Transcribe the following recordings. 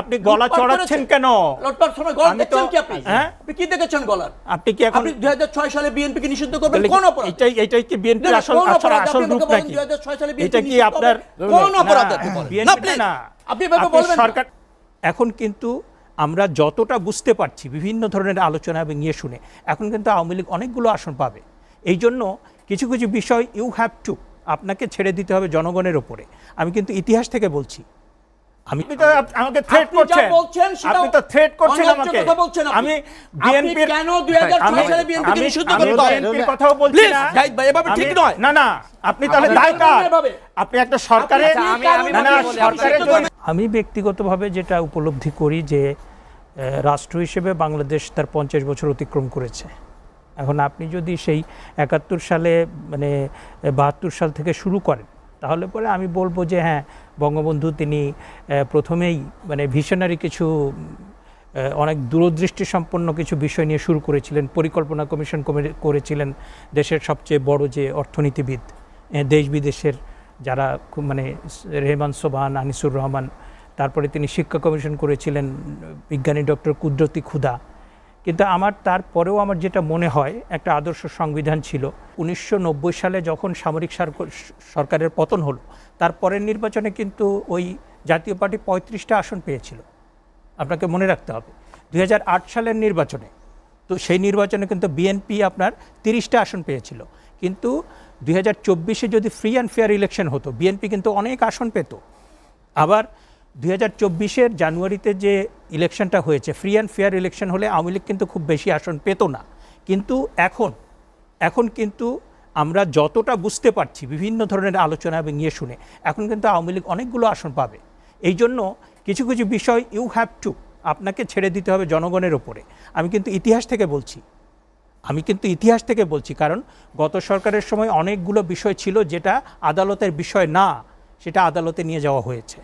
আপনি গলা চড়াচ্ছেন কেন? লুটপাট সময় গলা দেখছেন কি আপনি? হ্যাঁ? আপনি কি দেখেছেন গলার? আপনি কি এখন আপনি 2006 সালে বিএনপি কে নিষিদ্ধ করবেন? কোন অপরাধ? এটাই এটাই কি না, আসল আসল আসল রূপ নাকি? 2006 সালে বিএনপি এটা কি আপনার কোন অপরাধ আপনি? না, আপনি এভাবে বলবেন সরকার এখন কিন্তু আমরা যতটা বুঝতে পারছি বিভিন্ন ধরনের আলোচনা এবং ইয়ে শুনে এখন কিন্তু আওয়ামী লীগ অনেকগুলো আসন পাবে। এই জন্য কিছু কিছু বিষয় ইউ হ্যাভ টু আপনাকে ছেড়ে দিতে হবে জনগণের ওপরে। আমি কিন্তু ইতিহাস থেকে বলছি আমি তো আমাকে থ্রেট করছেন বলছেন আপনি তো থ্রেট করছেন আমাকে কথা বলছেন আমি আপনি বিএনপির কেন 2006 সালে BNP নিষিদ্ধ হবে? বিএনপির কথাও বলছি না এভাবে ঠিক নয়। না না আপনি তাহলে আপনি দায় কার? আপনি একটা আমি না, না, জন্য- আমি ব্যক্তিগতভাবে যেটা উপলব্ধি করি যে আহ, রাষ্ট্র হিসেবে বাংলাদেশ তার পঞ্চাশ বছর অতিক্রম করেছে এখন আপনি যদি সেই একাত্তর সালে মানে বাহাত্তর সাল থেকে শুরু করেন তাহলে পরে আমি বলব যে হ্যাঁ বঙ্গবন্ধু তিনি প্রথমেই মানে ভিশনারি কিছু অনেক দূরদৃষ্টি সম্পন্ন কিছু বিষয় নিয়ে শুরু করেছিলেন, পরিকল্পনা কমিশন কমে- করেছিলেন দেশের সবচেয়ে বড় যে অর্থনীতিবিদ দেশ বিদেশের যারা মানে রেহমান সোবান আনিসুর রহমান, তারপরে তিনি শিক্ষা কমিশন করেছিলেন, বিজ্ঞানী ডক্টর কুদরতি ক্ষুদা কিন্তু আমার তারপরেও আমার যেটা মনে হয়, একটা আদর্শ সংবিধান ছিল। উনিশশো নব্বই সালে যখন সামরিক সরকারের পতন হলো, তারপরের নির্বাচনে কিন্তু ওই জাতীয় পার্টি পঁয়ত্রিশটা আসন পেয়েছিল। আপনাকে মনে রাখতে হবে, দুই হাজার আট সালের নির্বাচনে, তো সেই নির্বাচনে কিন্তু বিএনপি আপনার তিরিশটা আসন পেয়েছিল। কিন্তু দুই যদি ফ্রি অ্যান্ড ফেয়ার ইলেকশন হতো, বিএনপি কিন্তু অনেক আসন পেত। আবার দুই হাজার চব্বিশের জানুয়ারিতে যে ইলেকশনটা হয়েছে ফ্রি অ্যান্ড ফেয়ার ইলেকশন হলে আওয়ামী লীগ কিন্তু খুব বেশি আসন পেত না। কিন্তু এখন এখন কিন্তু আমরা যতটা বুঝতে পারছি, বিভিন্ন ধরনের আলোচনা এবং ইয়ে শুনে, এখন কিন্তু আওয়ামী লীগ অনেকগুলো আসন পাবে। এই জন্য কিছু কিছু বিষয় ইউ হ্যাভ টু আপনাকে ছেড়ে দিতে হবে জনগণের ওপরে। আমি কিন্তু ইতিহাস থেকে বলছি। আমি কিন্তু ইতিহাস থেকে বলছি, কারণ গত সরকারের সময় অনেকগুলো বিষয় ছিল যেটা আদালতের বিষয় না, সেটা আদালতে নিয়ে যাওয়া হয়েছে।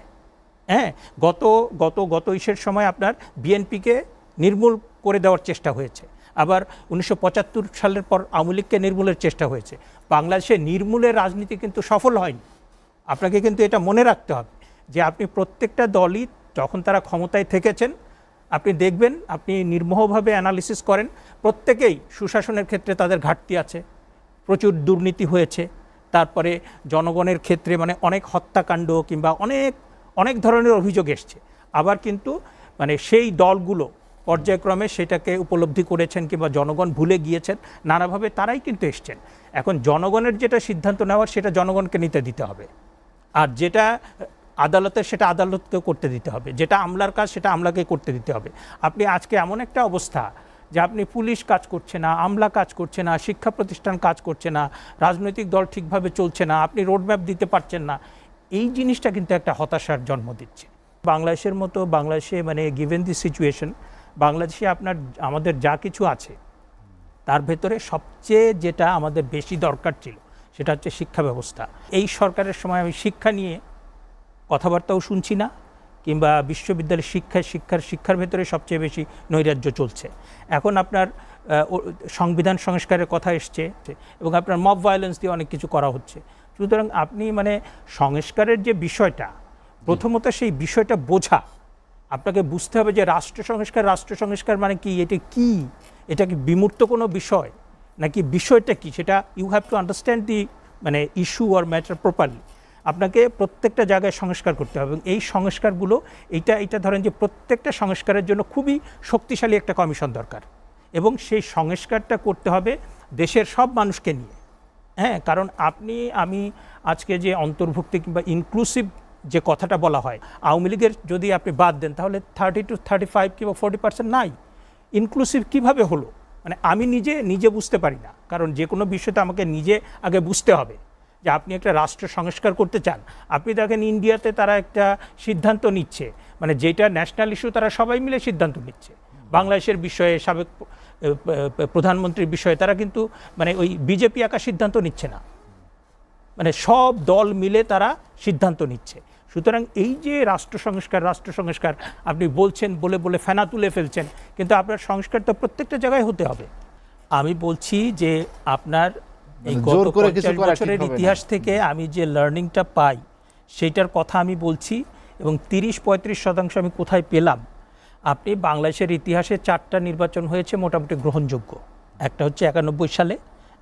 হ্যাঁ গত গত গত ইসের সময় আপনার বিএনপিকে নির্মূল করে দেওয়ার চেষ্টা হয়েছে। আবার উনিশশো পঁচাত্তর সালের পর আওয়ামী লীগকে নির্মূলের চেষ্টা হয়েছে। বাংলাদেশে নির্মূলের রাজনীতি কিন্তু সফল হয়নি। আপনাকে কিন্তু এটা মনে রাখতে হবে যে আপনি প্রত্যেকটা দলই যখন তারা ক্ষমতায় থেকেছেন, আপনি দেখবেন, আপনি নির্মোহভাবে অ্যানালিসিস করেন, প্রত্যেকেই সুশাসনের ক্ষেত্রে তাদের ঘাটতি আছে, প্রচুর দুর্নীতি হয়েছে, তারপরে জনগণের ক্ষেত্রে মানে অনেক হত্যাকাণ্ড কিংবা অনেক অনেক ধরনের অভিযোগ এসছে। আবার কিন্তু মানে সেই দলগুলো পর্যায়ক্রমে সেটাকে উপলব্ধি করেছেন কিংবা জনগণ ভুলে গিয়েছেন, নানাভাবে তারাই কিন্তু এসছেন। এখন জনগণের যেটা সিদ্ধান্ত নেওয়ার সেটা জনগণকে নিতে দিতে হবে। আর যেটা আদালতের সেটা আদালতকে করতে দিতে হবে। যেটা আমলার কাজ সেটা আমলাকে করতে দিতে হবে। আপনি আজকে এমন একটা অবস্থা যে আপনি পুলিশ কাজ করছে না, আমলা কাজ করছে না, শিক্ষা প্রতিষ্ঠান কাজ করছে না, রাজনৈতিক দল ঠিকভাবে চলছে না, আপনি রোডম্যাপ দিতে পারছেন না। এই জিনিসটা কিন্তু একটা হতাশার জন্ম দিচ্ছে। বাংলাদেশের মতো বাংলাদেশে মানে গিভেন দি সিচুয়েশন বাংলাদেশে আপনার, আমাদের যা কিছু আছে, তার ভেতরে সবচেয়ে যেটা আমাদের বেশি দরকার ছিল, সেটা হচ্ছে শিক্ষা ব্যবস্থা। এই সরকারের সময় আমি শিক্ষা নিয়ে কথাবার্তাও শুনছি না, কিংবা বিশ্ববিদ্যালয়ের শিক্ষায় শিক্ষার শিক্ষার ভেতরে সবচেয়ে বেশি নৈরাজ্য চলছে। এখন আপনার সংবিধান সংস্কারের কথা এসছে, এবং আপনার মব ভায়োলেন্স দিয়ে অনেক কিছু করা হচ্ছে। সুতরাং আপনি মানে সংস্কারের যে বিষয়টা, প্রথমত সেই বিষয়টা বোঝা। আপনাকে বুঝতে হবে যে রাষ্ট্র সংস্কার রাষ্ট্র সংস্কার মানে কি? এটা কি? এটা কি বিমূর্ত কোনো বিষয়? নাকি বিষয়টা কি? সেটা you have to understand the মানে ইস্যু অর ম্যাটার প্রপারলি আপনাকে প্রত্যেকটা জায়গায় সংস্কার করতে হবে এবং এই সংস্কারগুলো, এইটা এটা ধরেন যে প্রত্যেকটা সংস্কারের জন্য খুবই শক্তিশালী একটা কমিশন দরকার। এবং সেই সংস্কারটা করতে হবে দেশের সব মানুষকে নিয়ে। হ্যাঁ কারণ আপনি, আমি আজকে যে অন্তর্ভুক্তি কিংবা ইনক্লুসিভ যে কথাটা বলা হয়, আওয়ামী লীগের যদি আপনি বাদ দেন, তাহলে থার্টি টু থার্টি ফাইভ কিংবা ফোর্টি পার্সেন্ট নাই। ইনক্লুসিভ কীভাবে হলো? মানে আমি নিজে নিজে বুঝতে পারি না। কারণ যে কোনো বিষয়টা আমাকে নিজে আগে বুঝতে হবে। যে আপনি একটা রাষ্ট্র সংস্কার করতে চান, আপনি দেখেন ইন্ডিয়াতে তারা একটা সিদ্ধান্ত নিচ্ছে। মানে যেটা ন্যাশনাল ইস্যু তারা সবাই মিলে সিদ্ধান্ত নিচ্ছে। বাংলাদেশের বিষয়ে সাবেক প্রধানমন্ত্রীর বিষয়ে তারা কিন্তু মানে ওই বিজেপি একা সিদ্ধান্ত নিচ্ছে না। মানে সব দল মিলে তারা সিদ্ধান্ত নিচ্ছে। সুতরাং এই যে রাষ্ট্র সংস্কার রাষ্ট্র সংস্কার আপনি বলছেন বলে বলে ফেনা তুলে ফেলছেন কিন্তু আপনার সংস্কার তো প্রত্যেকটা জায়গায় হতে হবে। আমি বলছি যে আপনার এই গত বছরের ইতিহাস থেকে আমি যে লার্নিংটা পাই সেটার কথা আমি বলছি এবং তিরিশ পঁয়ত্রিশ শতাংশ আমি কোথায় পেলাম আপনি বাংলাদেশের ইতিহাসে চারটা নির্বাচন হয়েছে মোটামুটি গ্রহণযোগ্য। একটা হচ্ছে একানব্বই সালে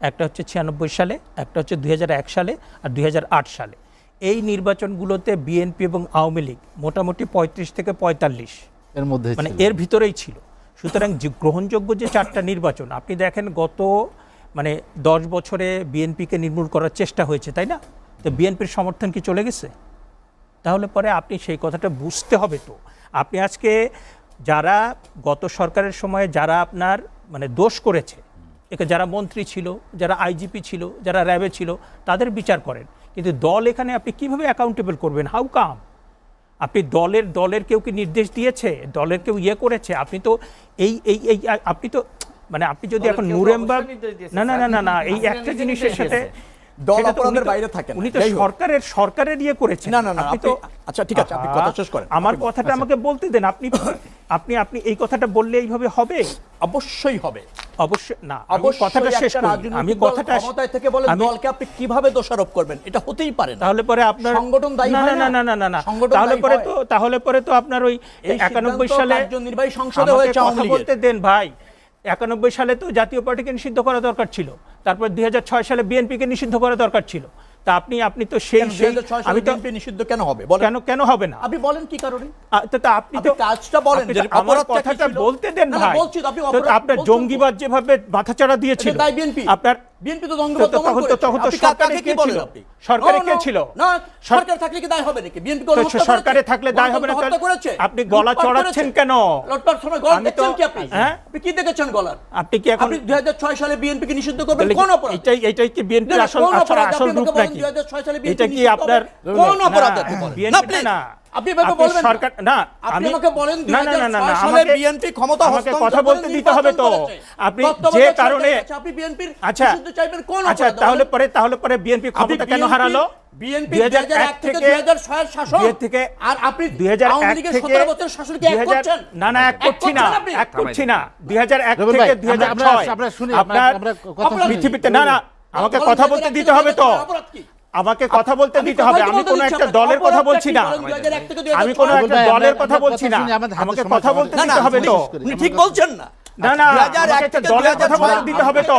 একটা হচ্ছে ছিয়ানব্বই সালে একটা হচ্ছে দুই হাজার এক সালে আর দুই হাজার আট সালে। এই নির্বাচনগুলোতে বিএনপি এবং আওয়ামী লীগ মোটামুটি পঁয়ত্রিশ থেকে পঁয়তাল্লিশ। এর মধ্যে মানে এর ভিতরেই ছিল। সুতরাং গ্রহণযোগ্য যে চারটা নির্বাচন আপনি দেখেন গত মানে দশ বছরে বিএনপিকে নির্মূল করার চেষ্টা হয়েছে তাই না? তো বিএনপির সমর্থন কি চলে গেছে? তাহলে পরে আপনি সেই কথাটা বুঝতে হবে তো। আপনি আজকে যারা গত সরকারের সময়ে যারা আপনার মানে দোষ করেছে একে যারা মন্ত্রী ছিল যারা আইজিপি ছিল যারা র্যাবে ছিল তাদের বিচার করেন। কিন্তু দল এখানে আপনি কীভাবে অ্যাকাউন্টেবল করবেন? হাউ কাম আপনি দলের দলের কেউ কি নির্দেশ দিয়েছে? দলের কেউ ইয়ে করেছে? আপনি তো এই এই এই আপনি তো মানে আপনি যদি এখন নুরেমবাগ না না না না না এই একটা জিনিসের সাথে দল বাইরে থাকেন। তো সরকারের সরকারের ইয়ে করেছেন। না না না তো আচ্ছা ঠিক আছে আপনি আমার কথাটা আচ্ছা। আমাকে বলতে দেন। আপনি আপনি আপনি এই কথাটা বললে এইভাবে হবে? অবশ্যই হবে। অবশ্যই না কথাটা শেষ আমি কথাটা ক্ষমতায় থেকে দলকে আপনি কীভাবে দোষারোপ করবেন? এটা হতেই পারে না। তাহলে পরে আপনার সংগঠন দায়ী না না না? না না না তাহলে পরে তো তাহলে পরে তো আপনার ওই 91 সালে নির্বাহী সংসদে হয়েছে আওয়ামী বলতে দেন ভাই। একানব্বই সালে তো জাতীয় পার্টিকে নিষিদ্ধ করা দরকার ছিল। তারপর দুই হাজার ছয় সালে বিএনপিকে নিষিদ্ধ করা দরকার ছিল। তা আপনি আপনি তো সেই সেই আমি তো নিষিদ্ধ কেন হবে? বলেন। কেন কেন হবে না? আপনি বলেন কি কারণে? তো আপনি তো কাজটা বলেন যে আমার কথাটা বলতে দেন ভাই। আপনার জঙ্গিবাদ যেভাবে মাথাচাড়া দিয়েছিল। আচ্ছা, আপনার বিএনপি তো দ্বন্দ্ব তখন তো তখন তো সরকারে কি আপনি? সরকারে কে ছিল? না সরকার থাকলে কি দায় হবে নাকি? বিএনপি সরকারে থাকলে দায় হবে না আপনি গলা চড়াচ্ছেন কেন? লটপার সময় গলা দেখছেন কি আপনি? হ্যাঁ? আপনি কি দেখেছেন গলা আপনি কি এখন আপনি 2006 সালে বিএনপি কে নিষিদ্ধ করবেন? কোন অপরাধ? এটাই এটাই কি বিএনপি আসল আসল রূপ নাকি? এটা কি আপনার কোন অপরাধ আপনি বলেন? না। আমাকে কথা বলতে দিতে হবে তো। আপনি এক করছি না। পৃথিবীতে না না আমাকে কথা বলতে দিতে হবে তো। আমাকে কথা বলতে দিতে হবে। আমি কোনো একটা দলের কথা বলছি না। আমি কোনো একটা দলের কথা বলছি না। আমাকে কথা বলতে দিতে হবে তো। ঠিক বলছেন না। না না একটা দলের কথা বলতে দিতে হবে তো।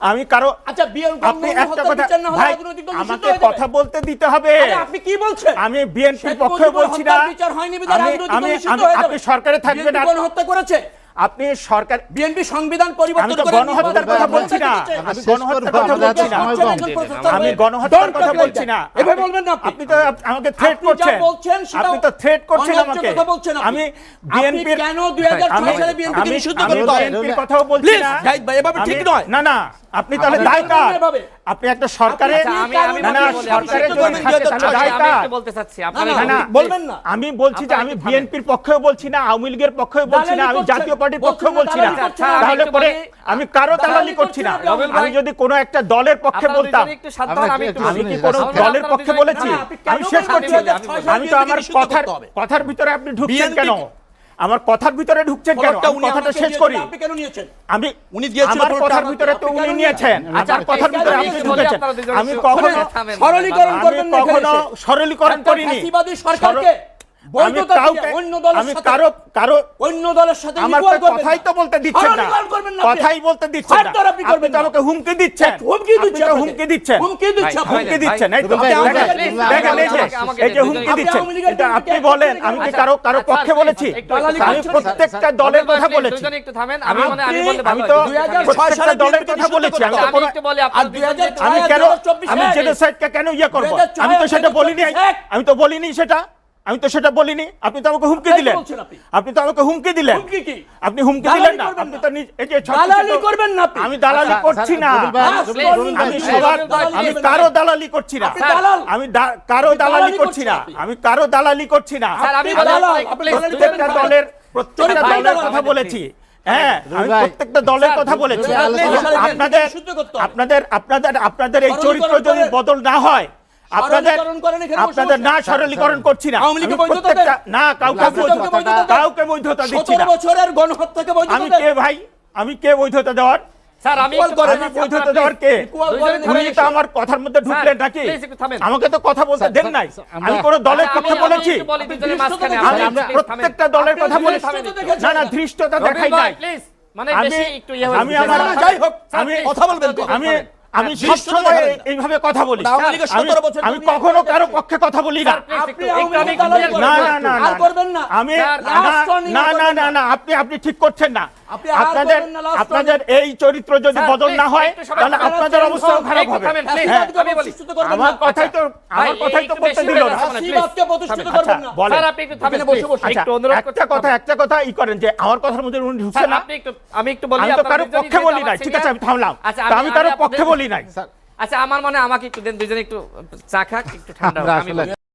আমি কারও আচ্ছা বিএনপি আপনি একটা কথা ভাই আমাকে কথা বলতে দিতে হবে। আচ্ছা, আপনি কি বলছেন? আমি বিএনপি পক্ষে বলছি না। বিচার হয়নি বিধায় আমি আপনি সরকারে থাকবেন না। হত্যা করেছে? আপনি সরকার বিএনপি সংবিধান পরিবর্তন করে গণহত্যার কথা বলছি না। আমি গণহত্যার কথা বলছি না। আমি গণহত্যার কথা বলছি না। এভাবে বলবেন না আপনি। তো আমাকে থ্রেট করছেন। আপনি তো থ্রেট করছেন আমাকে। আমি বিএনপি কেন 2006 সালে বিএনপি বিশুদ্ধ করে বিএনপি কথাও বলছি না। ভাই এভাবে ঠিক নয়। না না। আপনি তাহলে দায়কার আপনি একটা সরকারে আমি বলছি যে আমি বিএনপির পক্ষেও বলছি না আওয়ামী লীগের পক্ষেও বলছি না আমি জাতীয় পার্টির পক্ষেও বলছি না। তাহলে পরে আমি কারও দালালি করছি না আমি যদি কোনো একটা দলের পক্ষে বলতাম আমি কি কোনো দলের পক্ষে বলেছি? আমি শেষ করছি। আমি তো আমার কথার কথার ভিতরে আপনি ঢুকছেন কেন? আমার কথার ভিতরে ঢুকছেন কেন? কথাটা শেষ করি। আমি উনি দিয়েছেন আমার কথার ভিতরে তো উনি নিয়েছেন? আচার কথার ভিতরে আপনি ঢুকেছেন। আমি কখনো সরলীকরণ করবেন কখনো সরলীকরণ করিনি। সরকারকে আপনি। বলেন আমি কি কারও কারও পক্ষে বলেছি। আমি প্রত্যেকটা দলের কথা বলেছি। আমি তো দলের কথা বলেছি। আমি কেন আমি জেনোসাইডকে কেন ইয়ে করব আমি তো সেটা বলিনি আমি তো বলিনি সেটা আমি তো সেটা বলিনি আপনি তো আমাকে হুমকি দিলেন আপনি তো আমাকে হুমকি দিলেন আপনি হুমকি দিলেন না আপনি তো দালালি করবেন না আমি দালালি করছি না আমি সবার আমি কারও দালালি করছি না আমি কারও দালালি করছি না আমি কারও দালালি করছি না প্রত্যেকটা দলের প্রত্যেকটা দলের কথা বলেছি হ্যাঁ আমি প্রত্যেকটা দলের কথা বলেছি আপনাদের আপনাদের আপনাদের আপনাদের এই চরিত্র যদি বদল না হয় আপনাদের সরলীকরণ করেন এখানে বসে আপনাদের না সরলীকরণ করছি না। আওয়ামী লীগকে বৈধতা না কাউকে আওয়ামী লীগকে বৈধতা বৈধতা দেন। কাউকে বৈধতা দিচ্ছি না। বছরের গণহত্যাকে বৈধতা আমি কে ভাই? আমি কে বৈধতা দেওয়ার? স্যার আমি Equal একটু করেন, বলছি, আমি বৈধতা দেওয়ার কে? equal দুইজন করেন, ঘুরে উনি তো আমার কথার মধ্যে ঢুকলেন নাকি? please একটু থামেন। আমাকে তো কথা বলতে দেন নাই। আমি কোন দলের কথা বলেছি। আমি প্রত্যেকটা দলের কথা বলেছি। না না ধৃষ্টতা দেখাই নাই। মানে আমি বেশি একটু ইয়ে আমি আমার যাই হোক, আমি কথা বলবেন আমি আমি সবসময় দেখাবেন না। এইভাবে কথা বলি। আমি 17 বছর আমি কখনো কারও পক্ষে কথা বলি না। আমি। না না না না আমি না না না না না। না। আপনি আপনি ঠিক করছেন না। আপনাদের আপনাদের এই চরিত্র যদি বদল না হয় তাহলে আপনাদের অবস্থাও খারাপ হবে। হ্যাঁ, আমার কথাই তো আমার কথাই তো বলতে দিল না আচ্ছা না। একটু। আচ্ছা, একটু অনুরোধ করছি, একটা কথা। একটা কথা ই করেন যে আমার কথার মধ্যে উনি ঢুকছে না। আমি একটু বলি আমি তো কারও পক্ষে বলি না ঠিক আছে আমি থামলাম আচ্ছা, আমি কারও পক্ষে বলি নাই। আচ্ছা আমার মনে আমাকে একটু দেন দুজনে একটু চা খাক একটু ঠান্ডা